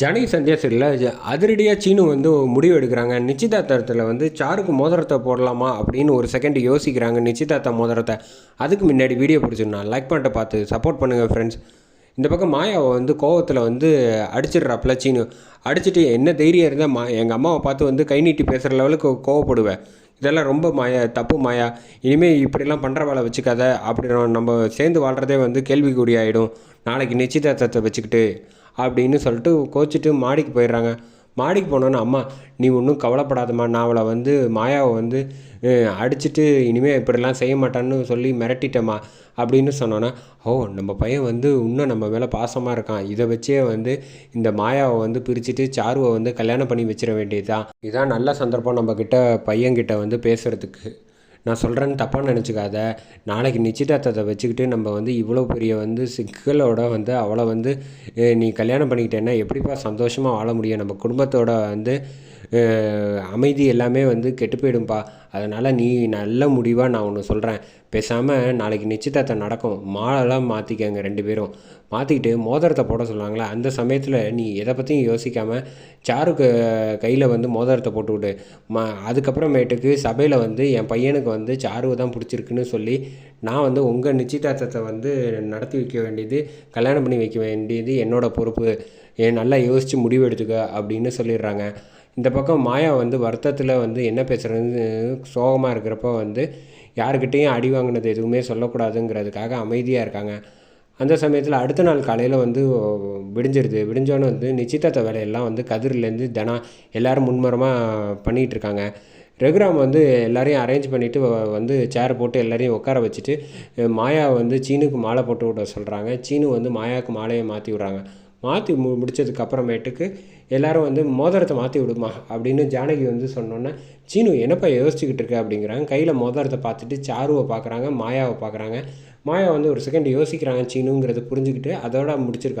ஜனி சந்தியா அதிரடியாக சீனு வந்து முடிவு எடுக்கிறாங்க. நிச்சயதார்த்தத்தில் வந்து சாருக்கு மோதிரத்தை போடலாமா அப்படின்னு ஒரு செகண்ட் யோசிக்கிறாங்க நிச்சயதார்த்த மோதிரத்தை. அதுக்கு முன்னாடி வீடியோ பிடிச்சிருந்தா லைக் பண்ணிட்டு பார்த்து சப்போர்ட் பண்ணுங்கள் ஃப்ரெண்ட்ஸ் இந்த பக்கம் மாயாவை வந்து கோவத்தில் வந்து அடிச்சிடுறாப்புல சீனு. அடிச்சிட்டு என்ன தைரியம் இருந்தால் மா எங்கள் அம்மாவை பார்த்து வந்து கை நீட்டி பேசுகிற லெவலுக்கு கோவப்படுவேன். இதெல்லாம் ரொம்ப மாயா தப்பு மாயா. இனிமேல் இப்படிலாம் பண்ணுற வேலை வச்சுக்காத. அப்படி நம்ம சேர்ந்து வாழ்கிறதே வந்து கேள்விக்குறி ஆகிடும் நாளைக்கு நிச்சயதார்த்தத்தை வச்சுக்கிட்டு அப்படின்னு சொல்லிட்டு கோச்சிட்டு மாடிக்கு போயிடுறாங்க. மாடிக்கு போனோன்னே அம்மா நீ ஒன்றும் கவலைப்படாதம்மா. நான் அவளை வந்து மாயாவை வந்து அடிச்சுட்டு அடிச்சிட்டு இனிமேல் இப்படிலாம் செய்ய மாட்டான்னு சொல்லி மிரட்டிட்டேம்மா அப்படின்னு சொன்னோன்னா ஓ நம்ம பையன் வந்து இன்னும் நம்ம மேலே பாசமாக இருக்கான். இதை வச்சே வந்து இந்த மாயாவை வந்து பிரிச்சுட்டு சாருவை வந்து கல்யாணம் பண்ணி வச்சிட வேண்டியதுதான். இதான் நல்ல சந்தர்ப்பம் நம்மக்கிட்ட பையன்கிட்ட வந்து பேசுகிறதுக்கு நான் சொல்கிறேன்னு தப்பாக நினச்சிக்காத. நாளைக்கு நிச்சயதார்த்தத்தை வச்சுக்கிட்டு நம்ம வந்து இவ்வளோ பெரிய வந்து சிக்கலோட வந்து அவளை வந்து நீ கல்யாணம் பண்ணிக்கிட்டேன்னா எப்படிப்பா சந்தோஷமாக வாழ முடியும்? நம்ம குடும்பத்தோட வந்து அமைதி எல்லாமே வந்து கெட்டு போயிடும்பா. அதனால் நீ நல்ல முடிவாக நான் ஒன்று சொல்கிறேன் பேசாமல் நாளைக்கு நிச்சயதார்த்தம் நடக்கும். மாலைலாம் மாற்றிக்கங்க ரெண்டு பேரும். மாற்றிக்கிட்டு மோதிரத்தை போட சொல்லுவாங்களே அந்த சமயத்தில் நீ எதை பற்றியும் யோசிக்காமல் சாருக்கு கையில் வந்து மோதிரத்தை போட்டு விடு. ம அதுக்கப்புறமேட்டுக்கு சபையில் வந்து என் பையனுக்கு வந்து சாருவை தான் பிடிச்சிருக்குன்னு சொல்லி நான் வந்து உங்கள் நிச்சயதார்த்தத்தை வந்து நடத்தி வைக்க வேண்டியது கல்யாணம் பண்ணி வைக்க வேண்டியது என்னோடய பொறுப்பு. ஏன் நல்லா யோசித்து முடிவு எடுத்துக்க அப்படின்னு சொல்லிடுறாங்க. இந்த பக்கம் மாயா வந்து வருத்தத்தில் வந்து என்ன பேசுகிறதுன்னு சோகமாக இருக்கிறப்ப வந்து யாருக்கிட்டேயும் அடி வாங்கினது எதுவுமே சொல்லக்கூடாதுங்கிறதுக்காக அமைதியாக இருக்காங்க. அந்த சமயத்தில் அடுத்த நாள் காலையில் வந்து விடிஞ்சிருது. விடிஞ்சோன்னு வந்து நிச்சயதார்த்த வேலையெல்லாம் வந்து கதிர்லேருந்து தினா எல்லோரும் முன்மரமாக பண்ணிகிட்டு இருக்காங்க ரகுராம் வந்து எல்லாரையும் அரேஞ்ச் பண்ணிவிட்டு வந்து சேர் போட்டு எல்லாரையும் உட்கார வச்சுட்டு மாயா வந்து சீனுக்கு மாலை போட்டு விட சொல்கிறாங்க சீனு வந்து மாயாவுக்கு மாலையை மாற்றி விட்றாங்க. மாற்றி மு முடித்ததுக்கு அப்புறமேட்டுக்கு எல்லாரும் வந்து மோதிரத்தை மாற்றி விடுமா அப்படின்னு ஜானகி வந்து சொன்னோன்னே சீனு என்னப்பா யோசிச்சுக்கிட்டு இருக்க? அப்படிங்கிறாங்க. கையில் மோதிரத்தை பார்த்துட்டு சாருவை பார்க்குறாங்க மாயாவை பார்க்குறாங்க. மாயா வந்து ஒரு செகண்ட் யோசிக்கிறாங்க சீனுங்கிறத புரிஞ்சுக்கிட்டு அதோட முடிச்சிருக்காங்க.